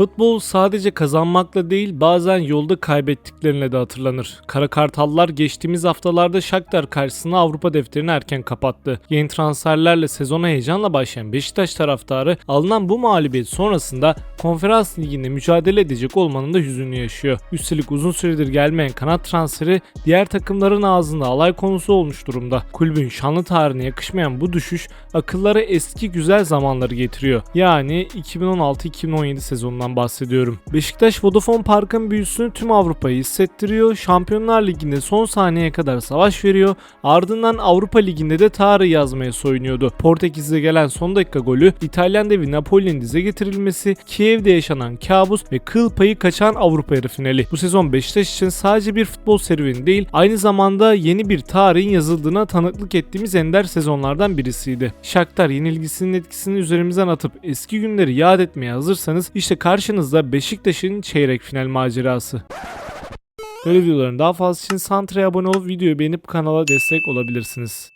Futbol sadece kazanmakla değil bazen yolda kaybettiklerine de hatırlanır. Kara Kartallar geçtiğimiz haftalarda Shakhtar karşısında Avrupa defterini erken kapattı. Yeni transferlerle sezona heyecanla başlayan Beşiktaş taraftarı alınan bu mağlubiyet sonrasında konferans liginde mücadele edecek olmanın da hüzünlü yaşıyor. Üstelik uzun süredir gelmeyen kanat transferi diğer takımların ağzında alay konusu olmuş durumda. Kulübün şanlı tarihine yakışmayan bu düşüş akıllara eski güzel zamanları getiriyor. Yani 2016-2017 sezonundan bahsediyorum. Beşiktaş Vodafone Park'ın büyüsünü tüm Avrupa'yı hissettiriyor. Şampiyonlar Ligi'nde son saniyeye kadar savaş veriyor. Ardından Avrupa Ligi'nde de tarih yazmaya soyunuyordu. Portekiz'de gelen son dakika golü, İtalyan devi Napoli'nin dize getirilmesi, Kiev'de yaşanan kabus ve kıl payı kaçan Avrupa yarı finali. Bu sezon Beşiktaş için sadece bir futbol serüveni değil, aynı zamanda yeni bir tarihin yazıldığına tanıklık ettiğimiz ender sezonlardan birisiydi. Shakhtar yenilgisinin etkisini üzerimizden atıp eski günleri yad etmeye hazırsanız işte karşınızda Beşiktaş'ın çeyrek final macerası. Böyle videoların daha fazlası için Santra'ya abone olup videoyu beğenip kanala destek olabilirsiniz.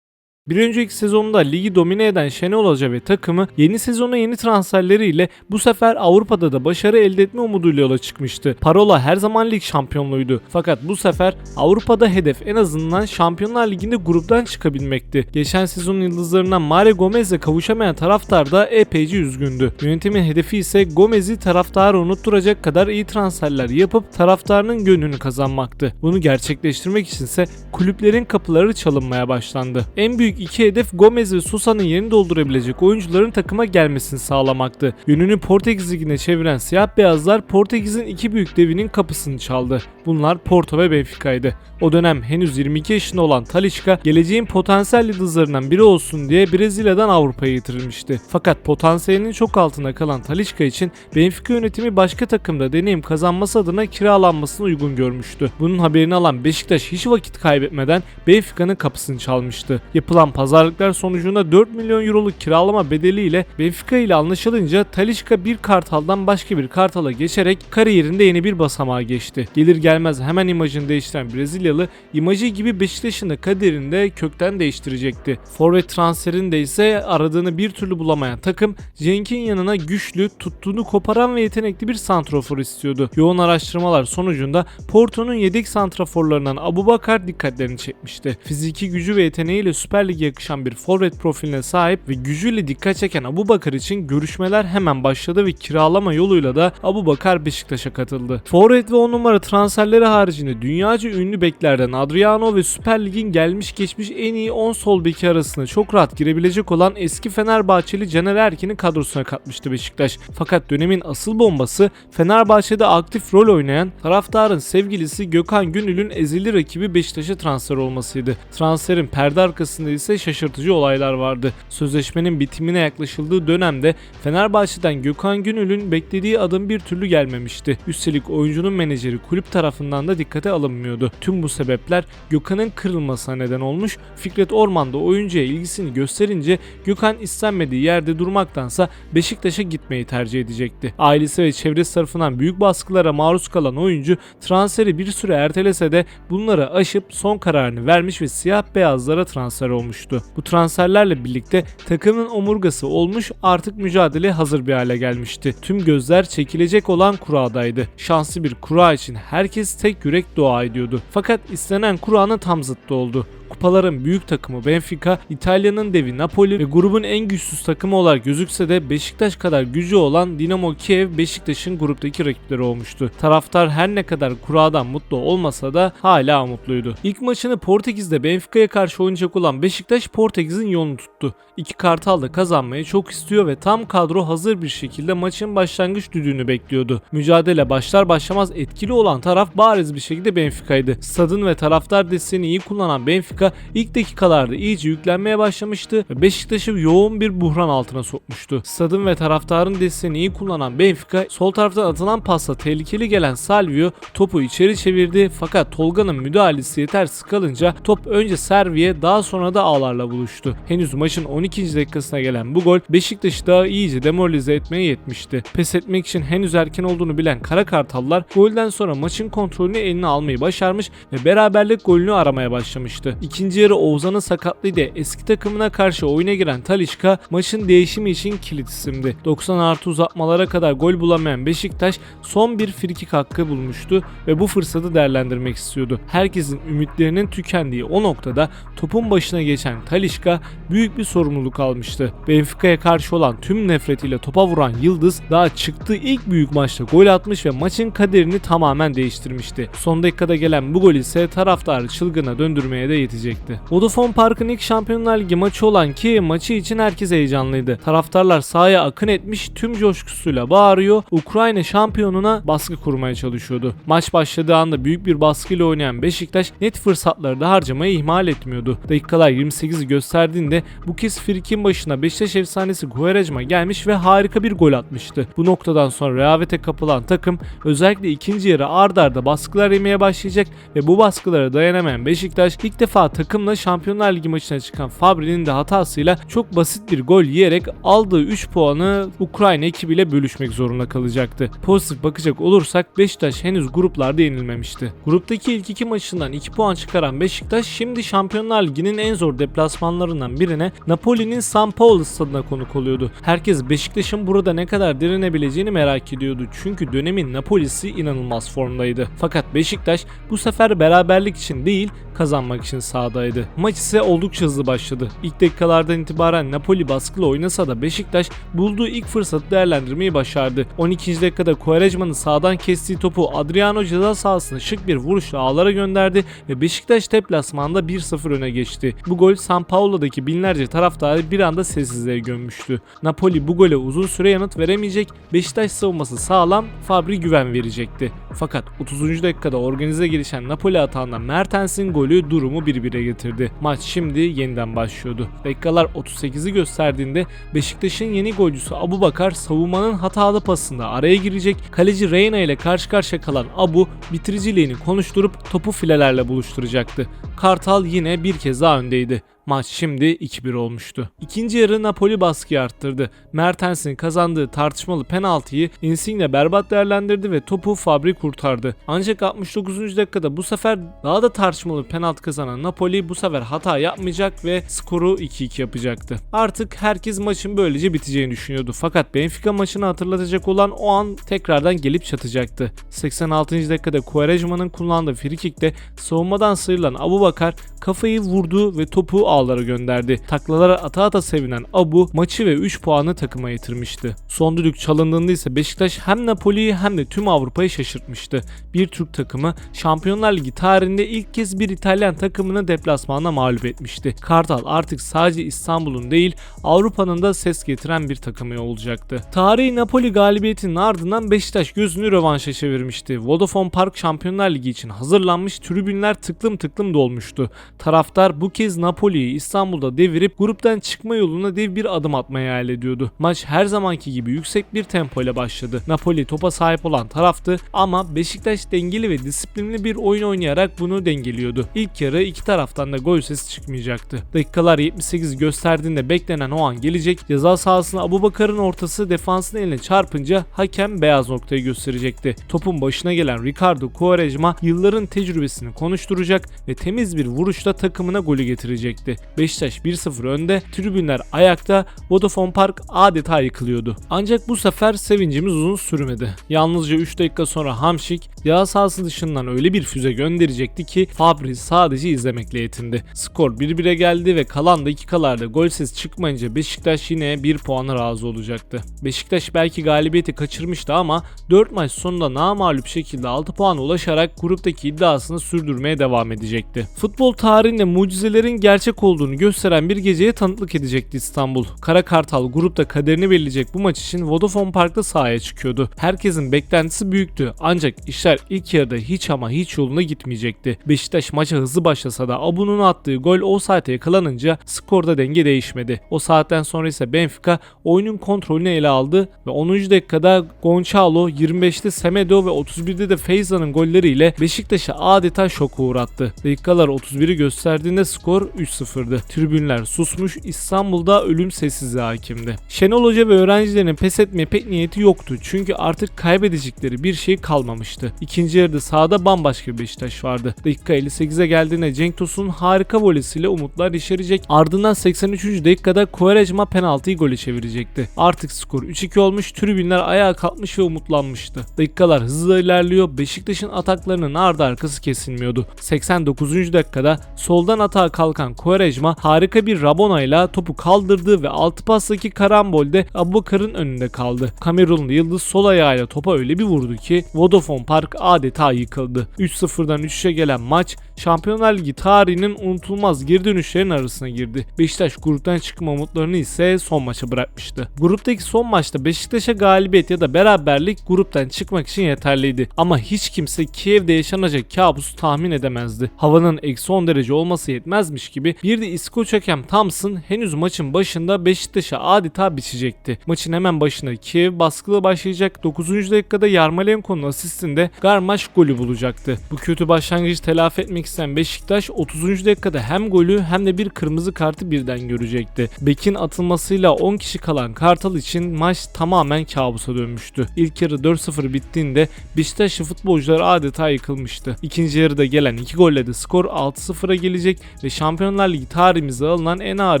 Bir önceki sezonda ligi domine eden Şenol Hoca ve takımı yeni sezona yeni transferleriyle bu sefer Avrupa'da da başarı elde etme umuduyla yola çıkmıştı. Parola her zaman lig şampiyonluğuydu. Fakat bu sefer Avrupa'da hedef en azından Şampiyonlar Ligi'nde gruptan çıkabilmekti. Geçen sezonun yıldızlarından Mare Gomez'le kavuşamayan taraftar da epeyce üzgündü. Yönetimin hedefi ise Gomez'i taraftara unutturacak kadar iyi transferler yapıp taraftarının gönlünü kazanmaktı. Bunu gerçekleştirmek içinse kulüplerin kapıları çalınmaya başlandı. En büyük iki hedef Gomez ve Sousa'nın yerini doldurabilecek oyuncuların takıma gelmesini sağlamaktı. Yönünü Portekiz Ligi'ne çeviren siyah beyazlar Portekiz'in iki büyük devinin kapısını çaldı. Bunlar Porto ve Benfica'ydı. O dönem henüz 22 yaşında olan Talisca geleceğin potansiyel yıldızlarından biri olsun diye Brezilya'dan Avrupa'ya getirilmişti. Fakat potansiyelinin çok altında kalan Talisca için Benfica yönetimi başka takımda deneyim kazanması adına kiralanmasını uygun görmüştü. Bunun haberini alan Beşiktaş hiç vakit kaybetmeden Benfica'nın kapısını çalmıştı. Yapılan pazarlıklar sonucunda 4 milyon euroluk kiralama bedeliyle Benfica ile anlaşılınca Talisca bir kartaldan başka bir kartala geçerek kariyerinde yeni bir basamağa geçti. Gelir gelmez hemen imajını değiştiren Brezilyalı imajı gibi Beşiktaş'ın da kaderini de kökten değiştirecekti. Forvet transferinde ise aradığını bir türlü bulamayan takım Cenk'in yanına güçlü, tuttuğunu koparan ve yetenekli bir santrofor istiyordu. Yoğun araştırmalar sonucunda Porto'nun yedek santraforlarından Abubakar dikkatlerini çekmişti. Fiziki gücü ve yeteneğiyle Süper Lig'e yakışan bir forvet profiline sahip ve gücüyle dikkat çeken Abubakar için görüşmeler hemen başladı ve kiralama yoluyla da Abubakar Beşiktaş'a katıldı. Forvet ve 10 numara transferleri haricinde dünyaca ünlü beklerden Adriano ve Süper Lig'in gelmiş geçmiş en iyi 10 sol beki arasında çok rahat girebilecek olan eski Fenerbahçeli Caner Erkin'i kadrosuna katmıştı Beşiktaş. Fakat dönemin asıl bombası Fenerbahçe'de aktif rol oynayan taraftarın sevgilisi Gökhan Gönül'ün ezeli rakibi Beşiktaş'a transfer olmasıydı. Transferin perde arkasında ise şaşırtıcı olaylar vardı. Sözleşmenin bitimine yaklaşıldığı dönemde Fenerbahçe'den Gökhan Gönül'ün beklediği adım bir türlü gelmemişti. Üstelik oyuncunun menajeri kulüp tarafından da dikkate alınmıyordu. Tüm bu sebepler Gökhan'ın kırılmasına neden olmuş. Fikret Orman da oyuncuya ilgisini gösterince Gökhan istenmediği yerde durmaktansa Beşiktaş'a gitmeyi tercih edecekti. Ailesi ve çevresi tarafından büyük baskılara maruz kalan oyuncu transferi bir süre ertelese de bunları aşıp son kararını vermiş ve siyah beyazlara transfer olmuştu. Bu transferlerle birlikte takımın omurgası olmuş artık mücadele hazır bir hale gelmişti. Tüm gözler çekilecek olan kuradaydı. Şanslı bir kura için herkes tek yürek dua ediyordu. Fakat istenen kuranın tam zıttı oldu. Kupaların büyük takımı Benfica, İtalya'nın devi Napoli ve grubun en güçsüz takımı olarak gözükse de Beşiktaş kadar gücü olan Dinamo Kiev Beşiktaş'ın gruptaki rakipleri olmuştu. Taraftar her ne kadar kuradan mutlu olmasa da hala mutluydu. İlk maçını Portekiz'de Benfica'ya karşı oynayacak olan Beşiktaş Portekiz'in yolunu tuttu. İki kartal da kazanmayı çok istiyor ve tam kadro hazır bir şekilde maçın başlangıç düdüğünü bekliyordu. Mücadele başlar başlamaz etkili olan taraf bariz bir şekilde Benfica'ydı. Stadın ve taraftar desteğini iyi kullanan Benfica ilk dakikalarda iyice yüklenmeye başlamıştı ve Beşiktaş'ı yoğun bir buhran altına sokmuştu. Stadın ve taraftarın desteğini iyi kullanan Benfica sol taraftan atılan pasla tehlikeli gelen Salvio topu içeri çevirdi fakat Tolga'nın müdahalesi yetersiz kalınca top önce Servi'ye daha sonra da ağlarla buluştu. Henüz maçın 12. dakikasına gelen bu gol Beşiktaş'ı daha iyice demoralize etmeye yetmişti. Pes etmek için henüz erken olduğunu bilen Kara Kartallar golden sonra maçın kontrolünü eline almayı başarmış ve beraberlik golünü aramaya başlamıştı. İkinci yarı Oğuzhan'ın sakatlığıyla eski takımına karşı oyuna giren Talişka maçın değişimi için kilit isimdi. 90 artı uzatmalara kadar gol bulamayan Beşiktaş son bir frikik hakkı bulmuştu ve bu fırsatı değerlendirmek istiyordu. Herkesin ümitlerinin tükendiği o noktada topun başına geçen Talişka büyük bir sorumluluk almıştı. Benfica'ya karşı olan tüm nefretiyle topa vuran Yıldız daha çıktığı ilk büyük maçta gol atmış ve maçın kaderini tamamen değiştirmişti. Son dakikada gelen bu gol ise taraftarı çılgına döndürmeye de yetecekti. Vodafone Park'ın ilk Şampiyonlar Ligi maçı olan ki maçı için herkes heyecanlıydı. Taraftarlar sahaya akın etmiş tüm coşkusuyla bağırıyor. Ukrayna şampiyonuna baskı kurmaya çalışıyordu. Maç başladığı anda büyük bir baskıyla oynayan Beşiktaş net fırsatları da harcamayı ihmal etmiyordu. Dakikalar 28'i gösterdiğinde bu kez Frik'in başına Beşiktaş efsanesi Guerrejma gelmiş ve harika bir gol atmıştı. Bu noktadan sonra rehavete kapılan takım özellikle ikinci yarı ard arda baskılar yemeye başlayacak ve bu baskılara dayanamayan Beşiktaş ilk defa takımla Şampiyonlar Ligi maçına çıkan Fabri'nin de hatasıyla çok basit bir gol yiyerek aldığı 3 puanı Ukrayna ekibiyle bölüşmek zorunda kalacaktı. Pozitif bakacak olursak Beşiktaş henüz gruplarda yenilmemişti. Gruptaki ilk iki maçından 2 puan çıkaran Beşiktaş şimdi Şampiyonlar Ligi'nin en zor deplasmanlarından birine Napoli'nin San Paolo stadına konuk oluyordu. Herkes Beşiktaş'ın burada ne kadar direnebileceğini merak ediyordu. Çünkü dönemin Napoli'si inanılmaz formdaydı. Fakat Beşiktaş bu sefer beraberlik için değil kazanmak için sahadaydı. Maç ise oldukça hızlı başladı. İlk dakikalardan itibaren Napoli baskılı oynasa da Beşiktaş bulduğu ilk fırsatı değerlendirmeyi başardı. 12. dakikada Quaresma'nın sağdan kestiği topu Adriano ceza sahasına şık bir vuruşla ağlara gönderdi ve Beşiktaş deplasmanda 1-0 öne geçti. Bu gol San Paulo'daki binlerce taraftarı bir anda sessizliğe gömmüştü. Napoli bu gole uzun süre yanıt veremeyecek, Beşiktaş savunması sağlam, Fabri güven verecekti. Fakat 30. dakikada organize gelişen Napoli atağında Mertens'in golü durumu 1-1'e getirdi. Maç şimdi yeniden başlıyordu. Dakikalar 38'i gösterdiğinde Beşiktaş'ın yeni golcüsü Abu Bakar savunmanın hatalı pasında araya girecek. Kaleci Reyna ile karşı karşıya kalan Abu bitiriciliğini konuşturup topu filelerle buluşturacaktı. Kartal yine bir kez daha öndeydi. Maç şimdi 2-1 olmuştu. İkinci yarı Napoli baskıyı arttırdı. Mertens'in kazandığı tartışmalı penaltıyı Insigne berbat değerlendirdi ve topu Fabri kurtardı. Ancak 69. dakikada bu sefer daha da tartışmalı penaltı kazanan Napoli bu sefer hata yapmayacak ve skoru 2-2 yapacaktı. Artık herkes maçın böylece biteceğini düşünüyordu. Fakat Benfica maçını hatırlatacak olan o an tekrardan gelip çatacaktı. 86. dakikada Quaresma'nın kullandığı frikikte savunmadan sıyrılan Abu Bakar kafayı vurdu ve topu ağlara gönderdi. Taklalara ata ata sevinen Abu maçı ve 3 puanı takıma yitirmişti. Son düdük çalındığında ise Beşiktaş hem Napoli'yi hem de tüm Avrupa'yı şaşırtmıştı. Bir Türk takımı Şampiyonlar Ligi tarihinde ilk kez bir İtalyan takımını deplasmanda mağlup etmişti. Kartal artık sadece İstanbul'un değil Avrupa'nın da ses getiren bir takımı olacaktı. Tarihi Napoli galibiyetinin ardından Beşiktaş gözünü rövanşa çevirmişti. Vodafone Park Şampiyonlar Ligi için hazırlanmış tribünler tıklım tıklım dolmuştu. Taraftar bu kez Napoli'yi İstanbul'da devirip gruptan çıkma yoluna dev bir adım atmayı hayal ediyordu. Maç her zamanki gibi yüksek bir tempo ile başladı. Napoli topa sahip olan taraftı ama Beşiktaş dengeli ve disiplinli bir oyun oynayarak bunu dengeliyordu. İlk yarı iki taraftan da gol sesi çıkmayacaktı. Dakikalar 78 gösterdiğinde beklenen o an gelecek. Ceza sahasına Abubakar'ın ortası defansın eline çarpınca hakem beyaz noktayı gösterecekti. Topun başına gelen Ricardo Quaresma yılların tecrübesini konuşturacak ve temiz bir vuruşla takımına golü getirecekti. Beşiktaş 1-0 önde, tribünler ayakta, Vodafone Park adeta yıkılıyordu. Ancak bu sefer sevincimiz uzun sürmedi. Yalnızca 3 dakika sonra Hamşik yağ sahası dışından öyle bir füze gönderecekti ki Fabri sadece izlemekle yetindi. Skor 1-1'e geldi ve kalan dakikalarda gol sesi çıkmayınca Beşiktaş yine 1 puana razı olacaktı. Beşiktaş belki galibiyeti kaçırmıştı ama 4 maç sonunda namağlup şekilde 6 puana ulaşarak gruptaki iddiasını sürdürmeye devam edecekti. Futbol tarihinde mucizelerin gerçek olduğunu gösteren bir geceye tanıklık edecekti İstanbul. Kara Kartal grupta kaderini belirleyecek bu maç için Vodafone Park'ta sahaya çıkıyordu. Herkesin beklentisi büyüktü ancak işler ilk yarıda hiç ama hiç yoluna gitmeyecekti. Beşiktaş maça hızlı başlasa da Abu'nun attığı gol o saate yakalanınca skorda denge değişmedi. O saatten sonra ise Benfica oyunun kontrolünü ele aldı ve 10. dakikada Gonçalo, 25'te Semedo ve 31'de de Feyza'nın golleriyle Beşiktaş'ı adeta şoka uğrattı. Dakikalar 31'i gösterdiğinde skor 3-0 3-0'dı. Tribünler susmuş, İstanbul'da ölüm sessizliği hakimdi. Şenol Hoca ve öğrencilerin pes etmeye pek niyeti yoktu. Çünkü artık kaybedecekleri bir şey kalmamıştı. İkinci yarıda sahada bambaşka bir Beşiktaş vardı. Dakika 58'e geldiğinde Cenk Tosun'un harika volesiyle umutlar yeşerecek. Ardından 83. dakikada Quaresma penaltıyı gole çevirecekti. Artık skor 3-2 olmuş, tribünler ayağa kalkmış ve umutlanmıştı. Dakikalar hızla ilerliyor, Beşiktaş'ın ataklarının ardı arkası kesilmiyordu. 89. dakikada soldan atağa kalkan Quaresma harika bir Rabona ile topu kaldırdı ve altı pastaki karambolde Abubakar'ın önünde kaldı. Kamerunlu Yıldız sol ayağıyla topa öyle bir vurdu ki Vodafone Park adeta yıkıldı. 3-0'dan 3'e gelen maç Şampiyonlar Ligi tarihinin unutulmaz geri dönüşlerin arasına girdi. Beşiktaş gruptan çıkma umutlarını ise son maça bırakmıştı. Gruptaki son maçta Beşiktaş'a galibiyet ya da beraberlik gruptan çıkmak için yeterliydi. Ama hiç kimse Kiev'de yaşanacak kabusu tahmin edemezdi. Havanın eksi 10 derece olması yetmezmiş gibi bir de İskoç hakem Thompson henüz maçın başında Beşiktaş'a adeta biçecekti. Maçın hemen başında Kiev baskılı başlayacak 9. dakikada Yarmolenko'nun asistinde Garmaş golü bulacaktı. Bu kötü başlangıcı telafi etmek isteyen Beşiktaş 30. dakikada hem golü hem de bir kırmızı kartı birden görecekti. Bek'in atılmasıyla 10 kişi kalan Kartal için maç tamamen kabusa dönmüştü. İlk yarı 4-0 bittiğinde Beşiktaşlı futbolcular adeta yıkılmıştı. İkinci yarıda gelen 2 golle de skor 6-0'a gelecek ve Şampiyonlar Ligi tarihimizde alınan en ağır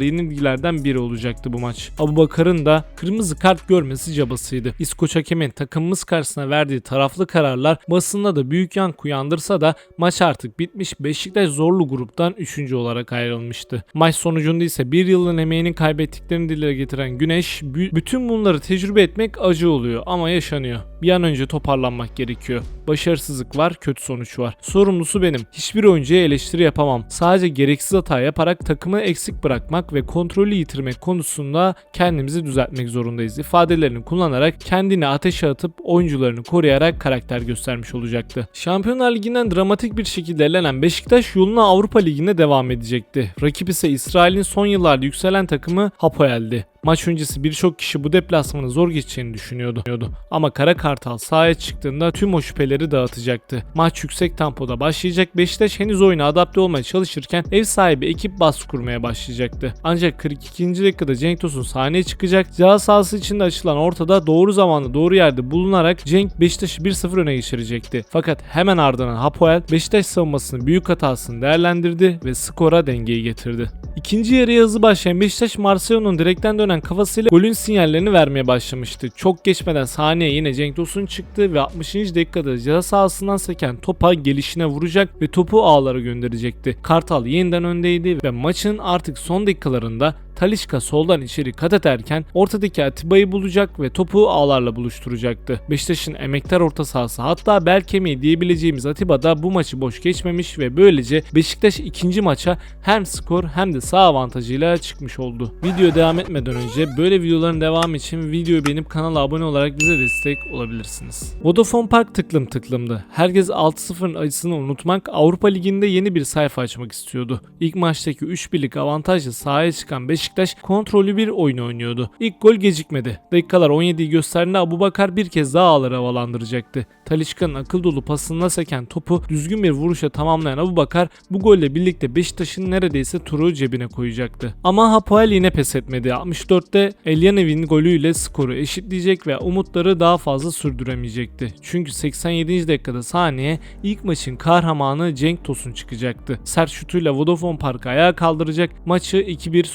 yenilgilerden biri olacaktı bu maç. Abubakar'ın da kırmızı kart görmesi cabasıydı. İskoç hakemin takımımız karşısına verdiği taraflı kararlar basında da büyük yankı uyandırsa da maç artık bitmiş Beşiktaş zorlu gruptan 3. olarak ayrılmıştı. Maç sonucunda ise bir yılın emeğini kaybettiklerini dile getiren Güneş bü- bütün bunları tecrübe etmek acı oluyor ama yaşanıyor. Bir an önce toparlanmak gerekiyor. Başarısızlık var, kötü sonuç var. Sorumlusu benim. Hiçbir oyuncuya eleştiri yapamam. Sadece gereksiz hata yaparak takımı eksik bırakmak ve kontrolü yitirmek konusunda kendimizi düzeltmek zorundayız. ifadelerini kullanarak kendini ateşe atıp oyuncularını koruyarak karakter göstermiş olacaktı. Şampiyonlar Ligi'nden dramatik bir şekilde elenen Beşiktaş yoluna Avrupa Ligi'ne devam edecekti. Rakip ise İsrail'in son yıllarda yükselen takımı Hapoel'di. Maç öncesi birçok kişi bu deplasmanı zor geçeceğini düşünüyordu. Ama Kara Kartal sahaya çıktığında tüm o şüpheleri dağıtacaktı. Maç yüksek tempoda başlayacak. Beşiktaş henüz oyuna adapte olmaya çalışırken ev sahibi ekip baskı kurmaya başlayacaktı. Ancak 42. dakikada Cenk Tosun sahneye çıkacak. Ceza sahası içinde açılan ortada doğru zamanda doğru yerde bulunarak Cenk Beşiktaş'ı 1-0 öne geçirecekti. Fakat hemen ardından Hapoel Beşiktaş savunmasının büyük hatasını değerlendirdi ve skora dengeyi getirdi. İkinci yarıya hızlı başlayan Beşiktaş Marcelo'nun direkten dönen kafasıyla golün sinyallerini vermeye başlamıştı. Çok geçmeden sahneye yine Cenk Tosun çıktı ve 60. dakikada ceza sahasından seken topa gelişine vuracak ve topu ağlara gönderecekti. Kartal yeniden öndeydi ve maçın artık son dakikalarında Talişka soldan içeri kat ederken ortadaki Atiba'yı bulacak ve topu ağlarla buluşturacaktı. Beşiktaş'ın emektar orta sahası hatta bel kemiği diyebileceğimiz Atiba da bu maçı boş geçmemiş ve böylece Beşiktaş ikinci maça hem skor hem de sağ avantajıyla çıkmış oldu. Video devam etmeden önce böyle videoların devamı için videoyu beğenip kanala abone olarak bize destek olabilirsiniz. Vodafone Park tıklım tıklımdı. Herkes 6-0'ın acısını unutmak Avrupa Ligi'nde yeni bir sayfa açmak istiyordu. İlk maçtaki 3 birlik avantajla sahaya çıkan Beşiktaş kontrollü bir oyun oynuyordu. İlk gol gecikmedi. Dakikalar 17'yi gösterdiğinde Abubakar bir kez daha ağları havalandıracaktı. Talişka'nın akıl dolu pasına seken topu düzgün bir vuruşa tamamlayan Abubakar bu golle birlikte Beşiktaş'ın neredeyse turu cebine koyacaktı. Ama Hapoel yine pes etmedi. 64'te Elyanev'in golüyle skoru eşitleyecek ve umutları daha fazla sürdüremeyecekti. Çünkü 87. dakikada sahneye ilk maçın kahramanı Cenk Tosun çıkacaktı. Sert şutuyla Vodafone Park'ı ayağa kaldıracak, maçı 2-1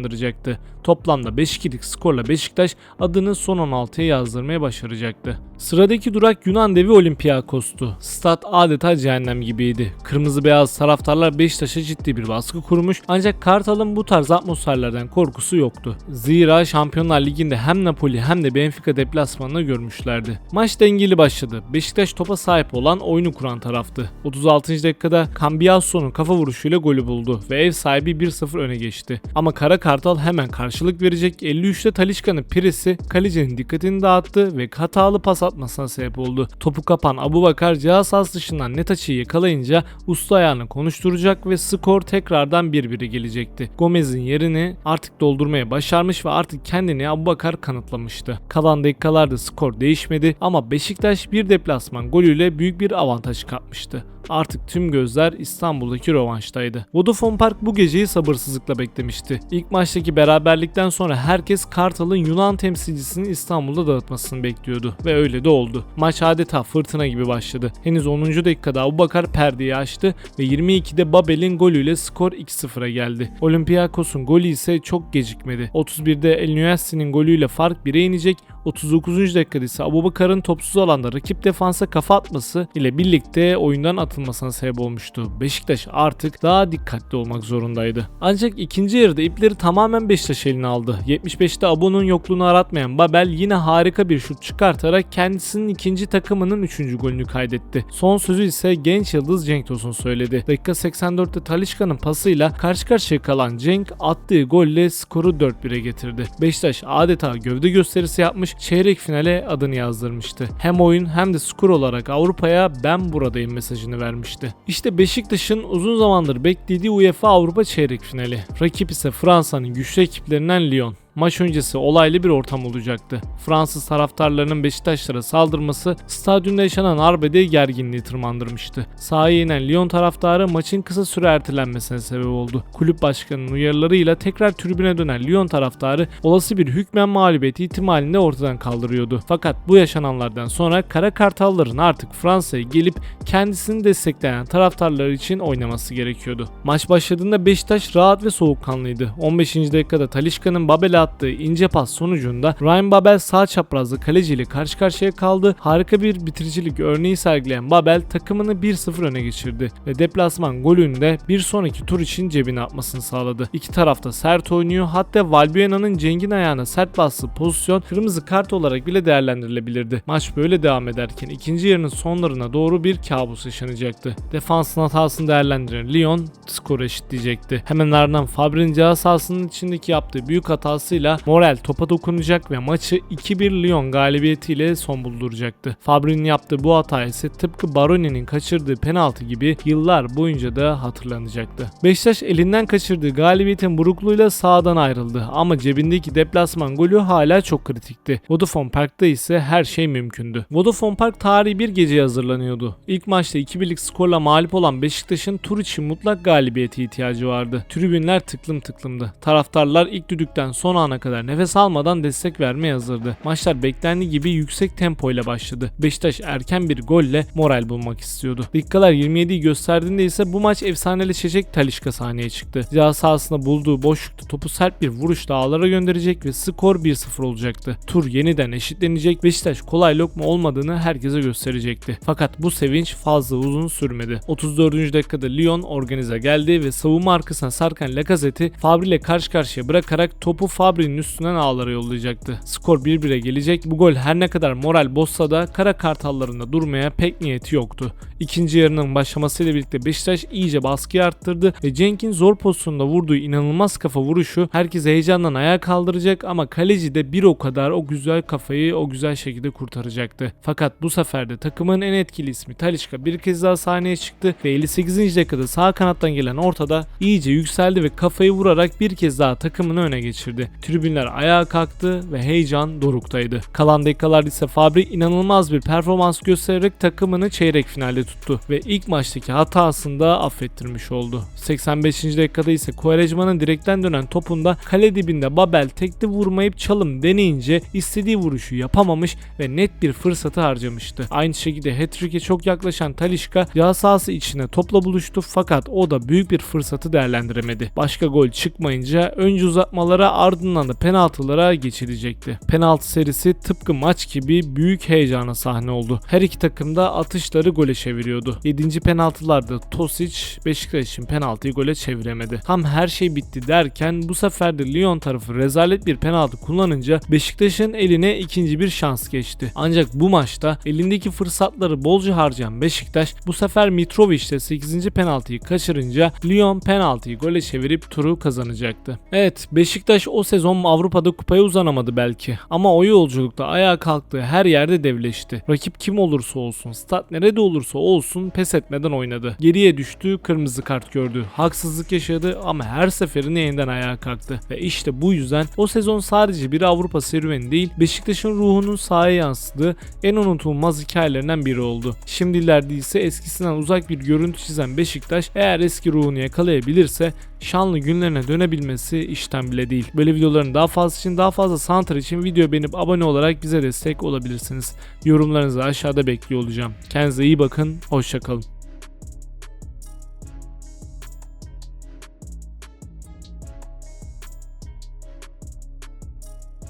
sonuçlandıracaktı. Toplamda 5-2'lik skorla Beşiktaş adını son 16'ya yazdırmaya başaracaktı. Sıradaki durak Yunan devi Olympiakos'tu. Stat adeta cehennem gibiydi. Kırmızı beyaz taraftarlar Beşiktaş'a ciddi bir baskı kurmuş ancak Kartal'ın bu tarz atmosferlerden korkusu yoktu. Zira Şampiyonlar Ligi'nde hem Napoli hem de Benfica deplasmanını görmüşlerdi. Maç dengeli başladı. Beşiktaş topa sahip olan oyunu kuran taraftı. 36. dakikada Cambiaso'nun kafa vuruşuyla golü buldu ve ev sahibi 1-0 öne geçti. Ama Kara Kartal hemen karşılık verecek 53'te Talişka'nın piresi kalecinin dikkatini dağıttı ve hatalı pas atmasına sebep oldu. Topu kapan Abubakar cihaz sahası dışından net açıyı yakalayınca usta ayağını konuşturacak ve skor tekrardan 1-1'e gelecekti. Gomez'in yerini artık doldurmaya başarmış ve artık kendini Abubakar kanıtlamıştı. Kalan dakikalarda skor değişmedi ama Beşiktaş bir deplasman golüyle büyük bir avantaj kapmıştı. Artık tüm gözler İstanbul'daki rövanştaydı. Vodafone Park bu geceyi sabırsızlıkla beklemişti. İlk maçtaki beraberlikten sonra herkes Kartal'ın Yunan temsilcisini İstanbul'da dağıtmasını bekliyordu ve öyle de oldu. Maç adeta fırtına gibi başladı. Henüz 10. dakikada Abubakar perdeyi açtı ve 22'de Babel'in golüyle skor 2-0'a geldi. Olympiakos'un golü ise çok gecikmedi. 31'de El Nuyasi'nin golüyle fark 1'e inecek. 39. dakikada ise Abubakar'ın topsuz alanda rakip defansa kafa atması ile birlikte oyundan atılmasına sebep olmuştu. Beşiktaş artık daha dikkatli olmak zorundaydı. Ancak ikinci yarıda ipleri tamamen Beşiktaş eline aldı. 75'te Abu'nun yokluğunu aratmayan Babel yine harika bir şut çıkartarak kendisinin ikinci takımının üçüncü golünü kaydetti. Son sözü ise genç yıldız Cenk Tosun söyledi. Dakika 84'te Talişka'nın pasıyla karşı karşıya kalan Cenk attığı golle skoru 4-1'e getirdi. Beşiktaş adeta gövde gösterisi yapmış çeyrek finale adını yazdırmıştı. Hem oyun hem de skor olarak Avrupa'ya ben buradayım mesajını vermişti. İşte Beşiktaş'ın uzun zamandır beklediği UEFA Avrupa çeyrek finali. Rakip ise Fransa'nın güçlü ekiplerinden Lyon. Maç öncesi olaylı bir ortam olacaktı. Fransız taraftarlarının Beşiktaşlara saldırması stadyumda yaşanan arbede gerginliği tırmandırmıştı. Sahaya inen Lyon taraftarı maçın kısa süre ertelenmesine sebep oldu. Kulüp başkanının uyarılarıyla tekrar tribüne dönen Lyon taraftarı olası bir hükmen mağlubiyet ihtimalini ortadan kaldırıyordu. Fakat bu yaşananlardan sonra Kara Kartalların artık Fransa'ya gelip kendisini destekleyen taraftarlar için oynaması gerekiyordu. Maç başladığında Beşiktaş rahat ve soğukkanlıydı. 15. dakikada Talişka'nın Babel'e attığı ince pas sonucunda Ryan Babel sağ çaprazlı kaleciyle karşı karşıya kaldı. Harika bir bitiricilik örneği sergileyen Babel takımını 1-0 öne geçirdi ve deplasman golünü de bir sonraki tur için cebine atmasını sağladı. İki tarafta sert oynuyor hatta Valbuena'nın Ceng'in ayağına sert bastığı pozisyon kırmızı kart olarak bile değerlendirilebilirdi. Maç böyle devam ederken ikinci yarının sonlarına doğru bir kabus yaşanacaktı. Defansın hatasını değerlendiren Lyon skoru eşitleyecekti. Hemen ardından Fabri'nin ceza sahasının içindeki yaptığı büyük hatasıyla Morel topa dokunacak ve maçı 2-1 Lyon galibiyetiyle son bulduracaktı. Fabri'nin yaptığı bu hata ise tıpkı Baroni'nin kaçırdığı penaltı gibi yıllar boyunca da hatırlanacaktı. Beşiktaş elinden kaçırdığı galibiyetin burukluğuyla sahadan ayrıldı ama cebindeki deplasman golü hala çok kritikti. Vodafone Park'ta ise her şey mümkündü. Vodafone Park tarihi bir geceye hazırlanıyordu. İlk maçta 2-1'lik skorla mağlup olan Beşiktaş'ın tur için mutlak galibiyete ihtiyacı vardı. Tribünler tıklım tıklımdı. Taraftarlar ilk düdükten son ana kadar nefes almadan destek vermeye hazırdı. Maçlar beklendiği gibi yüksek tempoyla başladı. Beşiktaş erken bir golle moral bulmak istiyordu. Dakikalar 27'yi gösterdiğinde ise bu maç efsaneleşecek Talişka sahneye çıktı. Ceza sahasında bulduğu boşlukta topu sert bir vuruşla ağlara gönderecek ve skor 1-0 olacaktı. Tur yeniden eşitlenecek. Beşiktaş kolay lokma olmadığını herkese gösterecekti. Fakat bu sevinç fazla uzun sürmedi. 34. dakikada Lyon organize geldi ve savunma arkasına sarkan Lacazette'i Fabri ile karşı karşıya bırakarak topu Fabri'nin üstünden ağlara yollayacaktı. Skor 1-1'e gelecek. Bu gol her ne kadar moral bozsa da kara kartallarında durmaya pek niyeti yoktu. İkinci yarının başlamasıyla birlikte Beşiktaş iyice baskıyı arttırdı ve Cenk'in zor pozisyonda vurduğu inanılmaz kafa vuruşu herkesi heyecandan ayağa kaldıracak ama kaleci de bir o kadar o güzel kafayı o güzel şekilde kurtaracaktı. Fakat bu sefer de takımın en etkili ismi Talişka bir kez daha sahneye çıktı ve 58. dakikada sağ kanattan gelen ortada iyice yükseldi ve kafayı vurarak bir kez daha takımını öne geçirdi. Tribünler ayağa kalktı ve heyecan doruktaydı. Kalan dakikalarda ise Fabri inanılmaz bir performans göstererek takımını çeyrek finalde tuttu ve ilk maçtaki hatasını da affettirmiş oldu. 85. dakikada ise Quaresma'nın direkten dönen topunda kale dibinde Babel tekli vurmayıp çalım deneyince istediği vuruşu yapamamış ve net bir fırsatı harcamıştı. Aynı şekilde hat-trick'e çok yaklaşan Talişka ceza sahası içine topla buluştu fakat o da büyük bir fırsatı değerlendiremedi. Başka gol çıkmayınca önce uzatmalara ardından da penaltılara geçilecekti. Penaltı serisi tıpkı maç gibi büyük heyecana sahne oldu. Her iki takım da atışları gole çeviriyordu. 7. penaltılarda Tosic Beşiktaş için penaltıyı gole çeviremedi. Tam her şey bitti derken bu sefer de Lyon tarafı rezalet bir penaltı kullanınca Beşiktaş'ın eline ikinci bir şans geçti. Ancak bu maçta elindeki fırsatları bolca harcayan Beşiktaş bu sefer Mitrovic de 8. penaltıyı kaçırınca Lyon penaltıyı gole çevirip turu kazanacaktı. Evet Beşiktaş o sezon sezon Avrupa'da kupaya uzanamadı belki ama o yolculukta ayağa kalktığı her yerde devleşti. Rakip kim olursa olsun, stat nerede olursa olsun pes etmeden oynadı. Geriye düştü, kırmızı kart gördü. Haksızlık yaşadı ama her seferinde yeniden ayağa kalktı. Ve işte bu yüzden o sezon sadece bir Avrupa serüveni değil, Beşiktaş'ın ruhunun sahaya yansıdığı en unutulmaz hikayelerinden biri oldu. Şimdilerde ise eskisinden uzak bir görüntü çizen Beşiktaş eğer eski ruhunu yakalayabilirse şanlı günlerine dönebilmesi işten bile değil. Böyle videoların daha fazla için daha fazla Santra için video beğenip abone olarak bize destek olabilirsiniz. Yorumlarınızı aşağıda bekliyor olacağım. Kendinize iyi bakın, hoşçakalın.